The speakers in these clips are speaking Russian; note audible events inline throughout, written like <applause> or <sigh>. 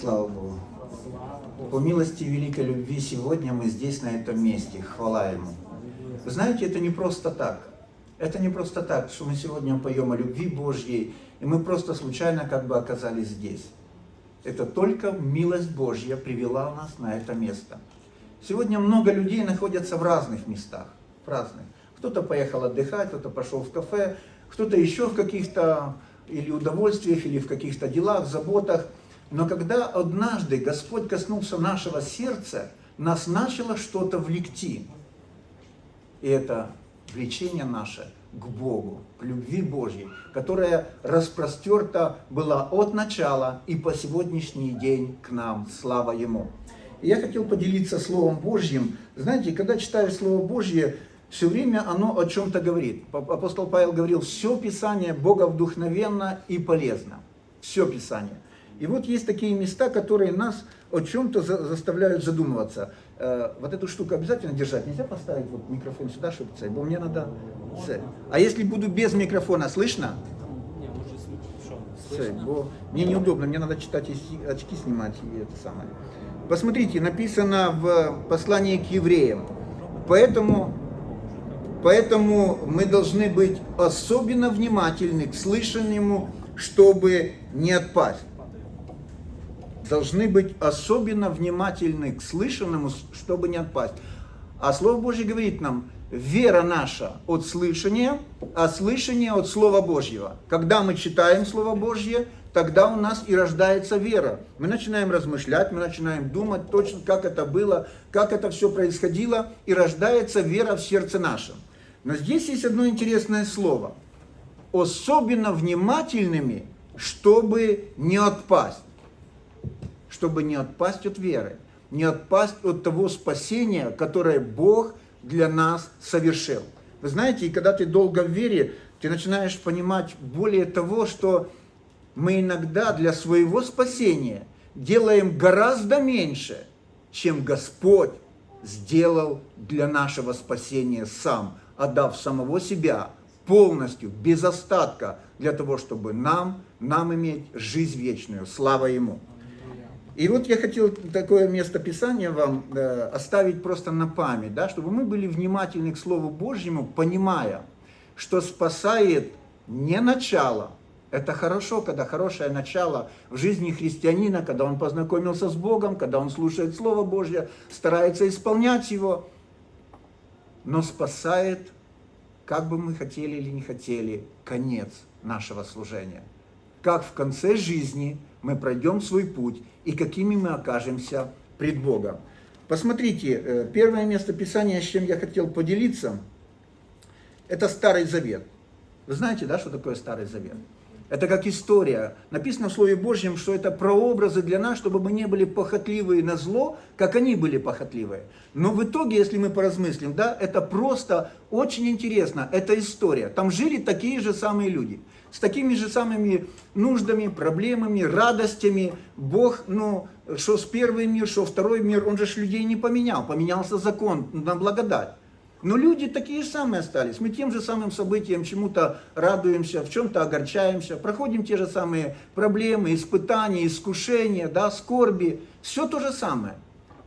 Слава Богу. По милости и великой любви сегодня мы здесь, на этом месте. Хвала Ему. Вы знаете, это не просто так. Это не просто так, что мы сегодня поем о любви Божьей, и мы просто случайно как бы оказались здесь. Это только милость Божья привела нас на это место. Сегодня много людей находятся в разных местах, в разных. Кто-то поехал отдыхать, кто-то пошел в кафе, кто-то еще в каких-то или удовольствиях, или в каких-то делах, заботах. Но когда однажды Господь коснулся нашего сердца, нас начало что-то влекти. И это влечение наше к Богу, к любви Божьей, которая распростерта была от начала и по сегодняшний день к нам. Слава Ему. И я хотел поделиться Словом Божьим. Знаете, когда читаешь Слово Божье, все время оно о чем-то говорит. Апостол Павел говорил, все Писание Бога вдохновенно и полезно. Все Писание. И вот есть такие места, которые нас о чем-то заставляют задумываться. Э, вот эту штуку обязательно держать. Нельзя поставить вот микрофон сюда, чтобы цель. Бо мне надо цель. А если буду без микрофона, слышно? Цель. Бо мне неудобно, мне надо читать очки снимать и это самое. Посмотрите, написано в послании к евреям. Поэтому, поэтому мы должны быть особенно внимательны к слышанному, чтобы не отпасть должны быть особенно внимательны к слышанному, чтобы не отпасть. А Слово Божье говорит нам, вера наша от слышания, а слышание от Слова Божьего. Когда мы читаем Слово Божье, тогда у нас и рождается вера. Мы начинаем размышлять, мы начинаем думать точно, как это было, как это все происходило, и рождается вера в сердце нашем. Но здесь есть одно интересное слово. Особенно внимательными, чтобы не отпасть чтобы не отпасть от веры, не отпасть от того спасения, которое Бог для нас совершил. Вы знаете, и когда ты долго в вере, ты начинаешь понимать более того, что мы иногда для своего спасения делаем гораздо меньше, чем Господь сделал для нашего спасения сам, отдав самого себя полностью, без остатка, для того, чтобы нам, нам иметь жизнь вечную. Слава Ему! И вот я хотел такое место Писания вам э, оставить просто на память, да, чтобы мы были внимательны к Слову Божьему, понимая, что спасает не начало. Это хорошо, когда хорошее начало в жизни христианина, когда он познакомился с Богом, когда он слушает Слово Божье, старается исполнять его, но спасает, как бы мы хотели или не хотели, конец нашего служения. Как в конце жизни мы пройдем свой путь и какими мы окажемся пред Богом. Посмотрите, э, первое место Писания, с чем я хотел поделиться, это Старый Завет. Вы знаете, да, что такое Старый Завет? Это как история. Написано в Слове Божьем, что это прообразы для нас, чтобы мы не были похотливые на зло, как они были похотливые. Но в итоге, если мы поразмыслим, да, это просто очень интересно. Это история. Там жили такие же самые люди с такими же самыми нуждами, проблемами, радостями. Бог, ну, что с первый мир, что второй мир, он же людей не поменял. Поменялся закон на благодать. Но люди такие же самые остались. Мы тем же самым событиям чему-то радуемся, в чем-то огорчаемся, проходим те же самые проблемы, испытания, искушения, да, скорби. Все то же самое.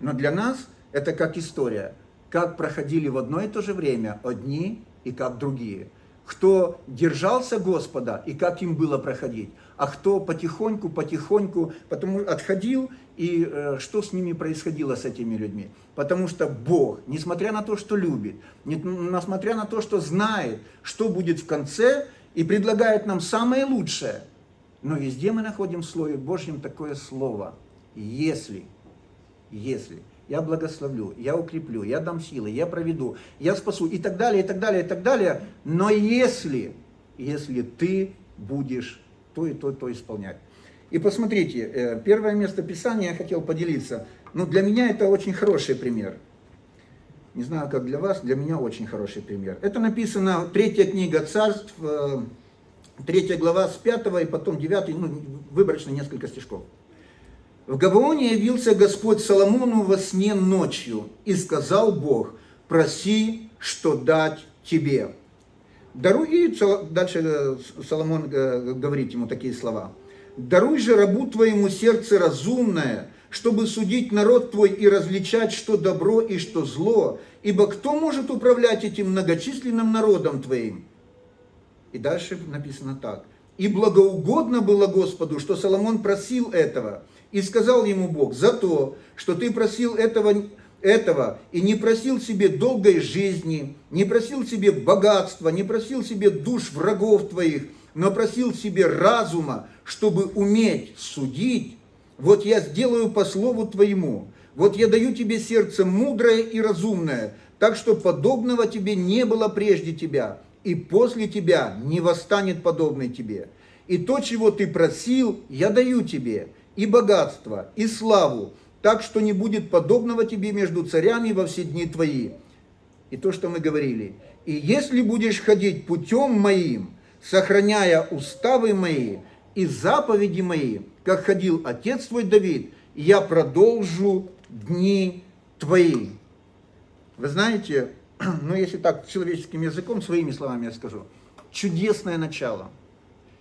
Но для нас это как история. Как проходили в одно и то же время одни и как другие кто держался Господа и как им было проходить, а кто потихоньку, потихоньку потому отходил и э, что с ними происходило с этими людьми. Потому что Бог, несмотря на то, что любит, несмотря на то, что знает, что будет в конце, и предлагает нам самое лучшее, но везде мы находим в Слове Божьем такое слово «если», «если» я благословлю, я укреплю, я дам силы, я проведу, я спасу и так далее, и так далее, и так далее. Но если, если ты будешь то и то, то исполнять. И посмотрите, э, первое место Писания я хотел поделиться. Ну, для меня это очень хороший пример. Не знаю, как для вас, для меня очень хороший пример. Это написано, третья книга царств, э, третья глава с пятого и потом девятый, ну, выборочно несколько стишков. В Гаваоне явился Господь Соломону во сне ночью, и сказал Бог, проси, что дать тебе. Даруй, и дальше э, Соломон говорит ему такие слова. Даруй же рабу твоему сердце разумное, чтобы судить народ твой и различать, что добро и что зло. Ибо кто может управлять этим многочисленным народом твоим? И дальше написано так. И благоугодно было Господу, что Соломон просил этого. И сказал ему Бог, за то, что ты просил этого, этого и не просил себе долгой жизни, не просил себе богатства, не просил себе душ врагов твоих, но просил себе разума, чтобы уметь судить, вот я сделаю по слову твоему, вот я даю тебе сердце мудрое и разумное, так что подобного тебе не было прежде тебя, и после тебя не восстанет подобный тебе. И то, чего ты просил, я даю тебе, и богатство, и славу, так что не будет подобного тебе между царями во все дни твои. И то, что мы говорили. И если будешь ходить путем моим, сохраняя уставы мои и заповеди мои, как ходил отец твой Давид, я продолжу дни твои. Вы знаете, <clears throat> ну если так человеческим языком, своими словами я скажу, чудесное начало.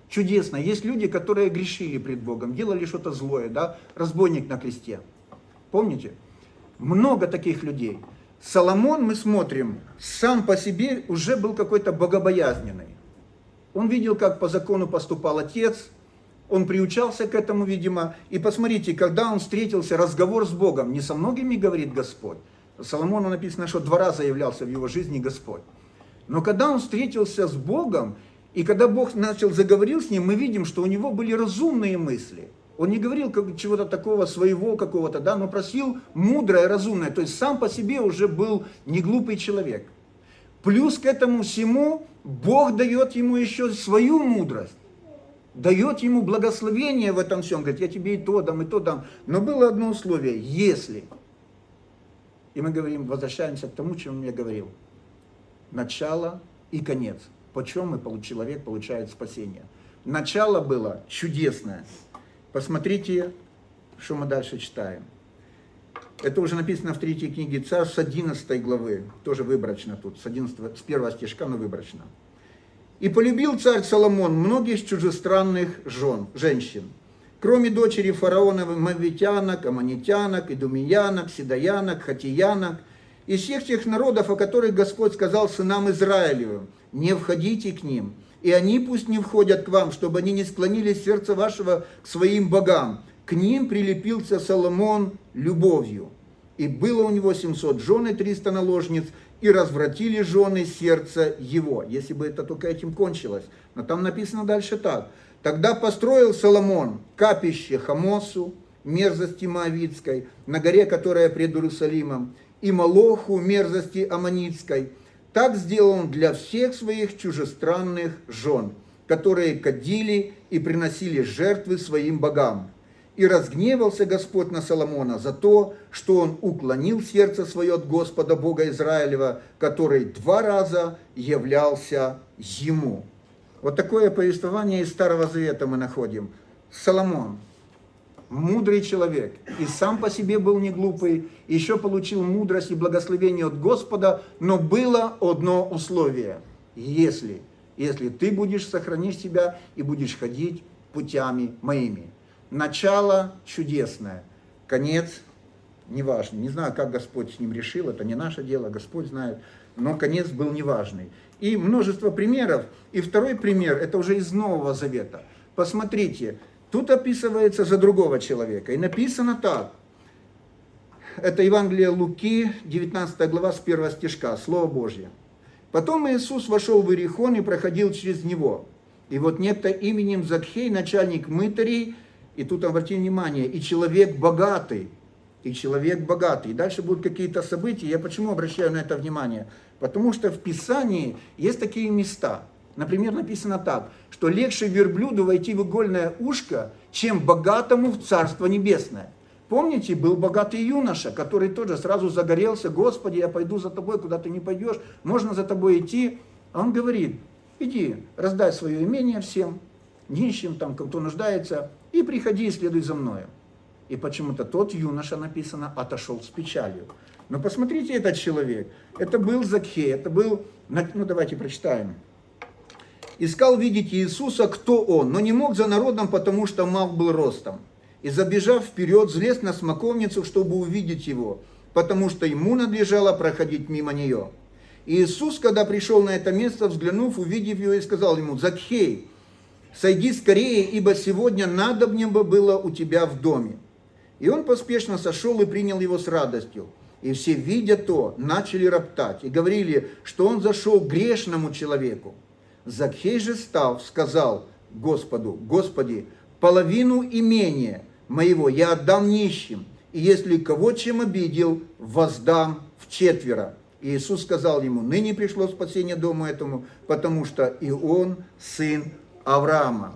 Чудесное. Есть люди, которые грешили пред Богом, делали что-то злое, да, разбойник на кресте. Помните? Много таких людей. Соломон, мы смотрим, сам по себе уже был какой-то богобоязненный. Он видел, как по закону поступал отец, он приучался к этому, видимо. И посмотрите, когда он встретился, разговор с Богом, не со многими говорит Господь. Соломону написано, что два раза являлся в его жизни Господь. Но когда он встретился с Богом, и когда Бог начал заговорил с ним, мы видим, что у него были разумные мысли. Он не говорил чего-то такого своего какого-то, да, но просил мудрое, разумное. То есть сам по себе уже был не глупый человек. Плюс к этому всему Бог дает ему еще свою мудрость дает ему благословение в этом всем, говорит, я тебе и то дам, и то дам. Но было одно условие, если, и мы говорим, возвращаемся к тому, чем я говорил, начало и конец. Почем мы, человек получает спасение. Начало было чудесное. Посмотрите, что мы дальше читаем. Это уже написано в третьей книге Царь с 11 главы, тоже выборочно тут, с, 11, с первого стишка, но выборочно. И полюбил царь Соломон многих чужестранных жен, женщин, кроме дочери фараона мавитянок, аманитянок, идумиянок, седоянок, хатиянок, и всех тех народов, о которых Господь сказал сынам Израилевым, не входите к ним, и они пусть не входят к вам, чтобы они не склонили сердце вашего к своим богам. К ним прилепился Соломон любовью. И было у него 700 жен и 300 наложниц, и развратили жены сердца его. Если бы это только этим кончилось. Но там написано дальше так. Тогда построил Соломон капище Хамосу, мерзости Моавицкой, на горе, которая пред Иерусалимом, и Малоху, мерзости Аманитской. Так сделал он для всех своих чужестранных жен, которые кадили и приносили жертвы своим богам. И разгневался Господь на Соломона за то, что он уклонил сердце свое от Господа Бога Израилева, который два раза являлся ему. Вот такое повествование из Старого Завета мы находим. Соломон, мудрый человек, и сам по себе был не глупый, еще получил мудрость и благословение от Господа, но было одно условие. Если, если ты будешь сохранить себя и будешь ходить путями моими. Начало чудесное, конец неважный. Не знаю, как Господь с ним решил, это не наше дело, Господь знает, но конец был неважный. И множество примеров. И второй пример, это уже из Нового Завета. Посмотрите, тут описывается за другого человека. И написано так. Это Евангелие Луки, 19 глава, с 1 стишка, Слово Божье. Потом Иисус вошел в Иерихон и проходил через него. И вот некто именем Закхей, начальник мытарей, и тут обратите внимание, и человек богатый, и человек богатый. И дальше будут какие-то события. Я почему обращаю на это внимание? Потому что в Писании есть такие места. Например, написано так, что легче верблюду войти в игольное ушко, чем богатому в Царство Небесное. Помните, был богатый юноша, который тоже сразу загорелся, Господи, я пойду за тобой, куда ты не пойдешь, можно за тобой идти. А он говорит, иди, раздай свое имение всем, нищим, там, кто нуждается, и приходи и следуй за мною. И почему-то тот юноша, написано, отошел с печалью. Но посмотрите, этот человек, это был Закхей, это был, ну давайте прочитаем. искал видеть Иисуса, кто он, но не мог за народом, потому что мал был ростом. И забежав вперед, залез на смоковницу, чтобы увидеть его, потому что ему надлежало проходить мимо нее. И Иисус, когда пришел на это место, взглянув, увидев его, и сказал ему, Закхей, сойди скорее, ибо сегодня надо мне бы было у тебя в доме. И он поспешно сошел и принял его с радостью. И все, видя то, начали роптать и говорили, что он зашел к грешному человеку. Закхей же став, сказал Господу, Господи, половину имения моего я отдам нищим, и если кого чем обидел, воздам в четверо. И Иисус сказал ему, ныне пришло спасение дому этому, потому что и он сын Авраама.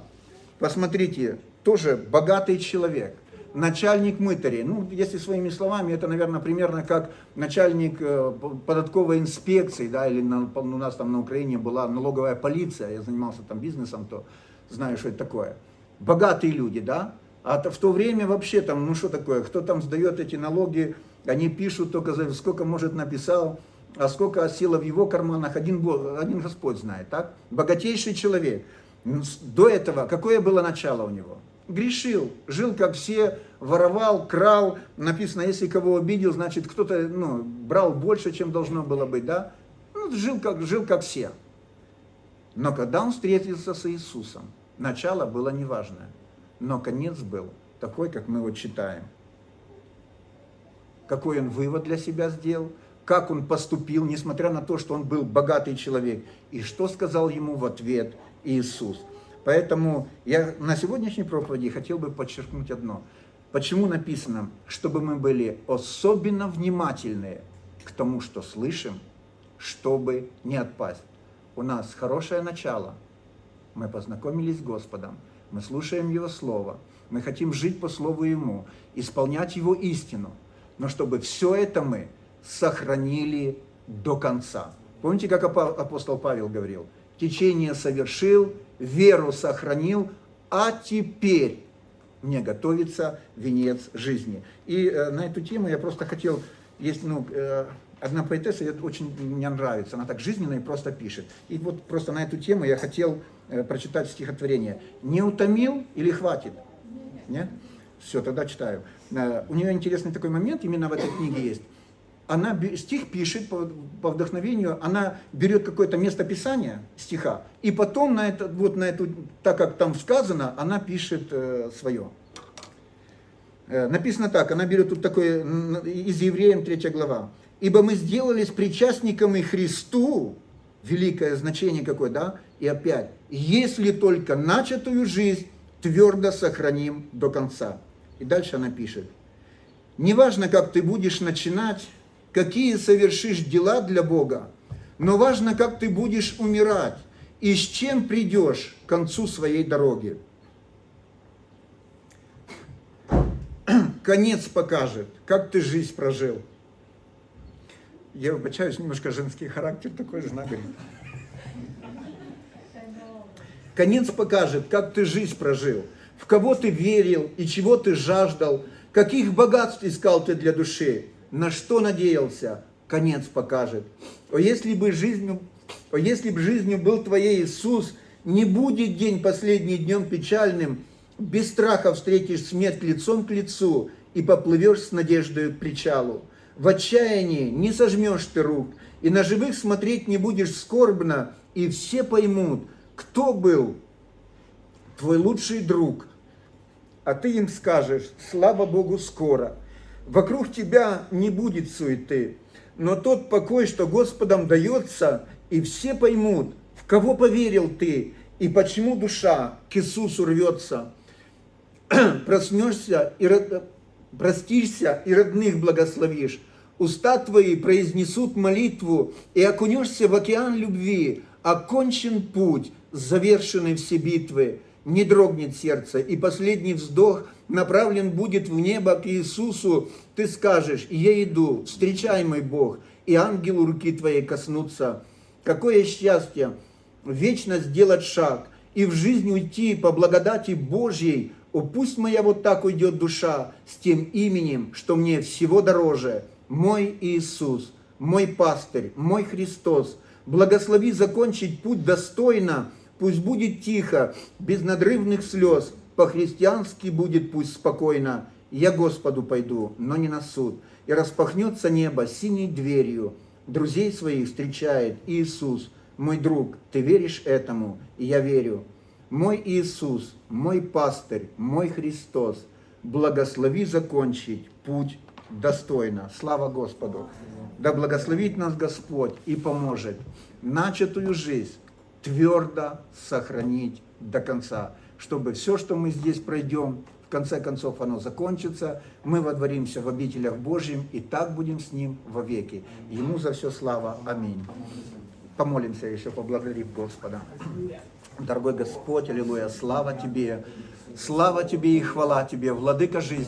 Посмотрите, тоже богатый человек, начальник мытарей. Ну, если своими словами, это, наверное, примерно как начальник э, податковой инспекции, да, или на, у нас там на Украине была налоговая полиция, я занимался там бизнесом, то знаю, что это такое. Богатые люди, да, а в то время вообще там, ну что такое, кто там сдает эти налоги, они пишут только за сколько, может, написал, а сколько осело в его карманах, один, один Господь знает, так? Богатейший человек. До этого какое было начало у него? Грешил, жил как все, воровал, крал. Написано, если кого обидел, значит кто-то ну, брал больше, чем должно было быть, да? Ну, жил как, жил как все. Но когда он встретился с Иисусом, начало было неважное, но конец был такой, как мы вот читаем. Какой он вывод для себя сделал – как он поступил, несмотря на то, что он был богатый человек, и что сказал ему в ответ Иисус. Поэтому я на сегодняшней проповеди хотел бы подчеркнуть одно. Почему написано, чтобы мы были особенно внимательны к тому, что слышим, чтобы не отпасть. У нас хорошее начало. Мы познакомились с Господом, мы слушаем Его Слово, мы хотим жить по Слову Ему, исполнять Его истину. Но чтобы все это мы сохранили до конца. Помните, как апостол Павел говорил? Течение совершил, веру сохранил, а теперь мне готовится венец жизни. И э, на эту тему я просто хотел, есть ну, э, одна поэтесса, это очень мне нравится, она так жизненно и просто пишет. И вот просто на эту тему я хотел э, прочитать стихотворение. «Не утомил или хватит?» Нет? Все, тогда читаю. Э, у нее интересный такой момент, именно в этой книге есть она стих пишет по, по вдохновению, она берет какое-то место писания стиха, и потом на это, вот на эту, так как там сказано, она пишет э, свое. Э, написано так, она берет тут такое, из Евреям 3 глава. «Ибо мы сделались причастниками Христу», великое значение какое, да? И опять, «если только начатую жизнь твердо сохраним до конца». И дальше она пишет, «Неважно, как ты будешь начинать, какие совершишь дела для Бога, но важно, как ты будешь умирать и с чем придешь к концу своей дороги. Конец покажет, как ты жизнь прожил. Я выбачаюсь, немножко женский характер такой, говорит. Конец покажет, как ты жизнь прожил, в кого ты верил и чего ты жаждал, каких богатств искал ты для души, на что надеялся, конец покажет. О, если бы жизнью, о, если бы жизнью был твоей Иисус, не будет день последний днем печальным, без страха встретишь смерть лицом к лицу и поплывешь с надеждой к причалу. В отчаянии не сожмешь ты рук, и на живых смотреть не будешь скорбно, и все поймут, кто был твой лучший друг. А ты им скажешь, слава Богу, скоро – Вокруг тебя не будет суеты, но тот покой, что Господом дается, и все поймут, в кого поверил ты, и почему душа к Иисусу рвется. <clears throat> Проснешься и простишься и родных благословишь. Уста твои произнесут молитву, и окунешься в океан любви. Окончен путь, завершены все битвы. Не дрогнет сердце, и последний вздох направлен будет в небо к Иисусу, ты скажешь, я иду, встречай мой Бог, и ангелу руки твоей коснуться. Какое счастье вечно сделать шаг и в жизнь уйти по благодати Божьей. О, пусть моя вот так уйдет душа с тем именем, что мне всего дороже. Мой Иисус, мой пастырь, мой Христос. Благослови закончить путь достойно, Пусть будет тихо, без надрывных слез, по-христиански будет пусть спокойно. Я Господу пойду, но не на суд. И распахнется небо синей дверью. Друзей своих встречает Иисус, мой друг. Ты веришь этому? И я верю. Мой Иисус, мой пастырь, мой Христос, благослови закончить путь достойно. Слава Господу! Да благословит нас Господь и поможет начатую жизнь твердо сохранить до конца, чтобы все, что мы здесь пройдем, в конце концов оно закончится, мы водворимся в обителях Божьим и так будем с Ним вовеки. Ему за все слава. Аминь. Помолимся еще, поблагодарим Господа. Дорогой Господь, аллилуйя, слава Тебе, слава Тебе и хвала Тебе, владыка жизни.